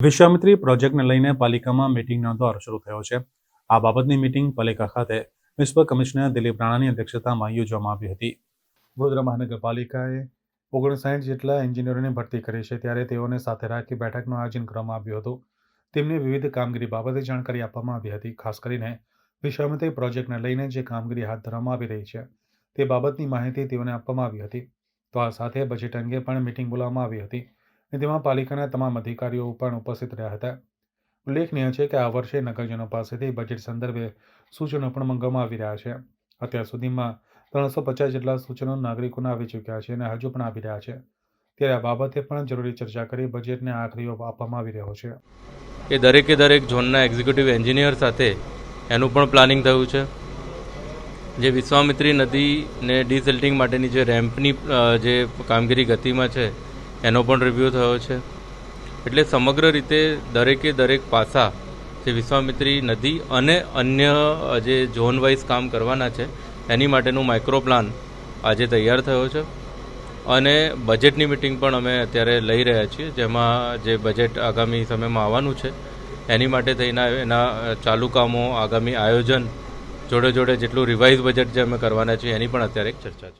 વિશ્વામિત્રી પ્રોજેક્ટને લઈને પાલિકામાં મીટિંગનો દોર શરૂ થયો છે. આ બાબતની મીટિંગ પાલિકા ખાતે મ્યુનિસિપલ કમિશનર દિલીપ રાણાની અધ્યક્ષતામાં યોજવામાં આવી હતી. વડોદરા મહાનગરપાલિકાએ ઓગણસાઠ જેટલા એન્જિનિયરોની ભરતી કરી છે ત્યારે તેઓને સાથે રાખી બેઠકનું આયોજન કરવામાં આવ્યું હતું. તેમને વિવિધ કામગીરી બાબતે જાણકારી આપવામાં આવી હતી. ખાસ કરીને વિશ્વામિત્રી પ્રોજેક્ટને લઈને જે કામગીરી હાથ ધરવામાં આવી રહી છે તે બાબતની માહિતી તેઓને આપવામાં આવી હતી. તો આ સાથે બજેટ અંગે પણ મીટિંગ બોલાવવામાં આવી હતી. અને તેમાં પાલિકાના તમામ અધિકારીઓ પણ ઉપસ્થિત રહ્યા હતા. ઉલ્લેખનીય છે કે આ વર્ષે નગરજનો પાસેથી બજેટ સંદર્ભે સૂચનો પણ મંગાવવામાં આવી રહ્યા છે. અત્યાર સુધીમાં ત્રણસો પચાસ જેટલા સૂચનો નાગરિકોને આવી ચૂક્યા છે અને હજુ પણ આવી રહ્યા છે. ત્યારે આ બાબતે પણ જરૂરી ચર્ચા કરી બજેટને આખરીઓ આપવામાં આવી રહ્યો છે. એ દરેકે દરેક ઝોનના એક્ઝિક્યુટિવ એન્જિનિયર સાથે એનું પણ પ્લાનિંગ થયું છે. જે વિશ્વામિત્રી નદીને ડિસેલ્ટિંગ માટેની જે રેમ્પની જે કામગીરી ગતિમાં છે એનો પણ રિવ્યૂ થયો છે. એટલે સમગ્ર રીતે દરેકે દરેક પાસા જે વિશ્વામિત્રી નદી અને અન્ય જે ઝોન વાઇઝ કામ કરવાના છે, એની માટેનું માઇક્રો પ્લાન આજે તૈયાર થયો છે. અને બજેટની મિટિંગ પણ અમે અત્યારે લઈ રહ્યા છીએ, જેમાં જે બજેટ આગામી સમયમાં આવવાનું છે, એની માટે થઈને એના ચાલુ કામો, આગામી આયોજન, જોડે જોડે જેટલું રિવાઇઝ બજેટ જે અમે કરવાના છીએ, એની પણ અત્યારે એક ચર્ચા છે.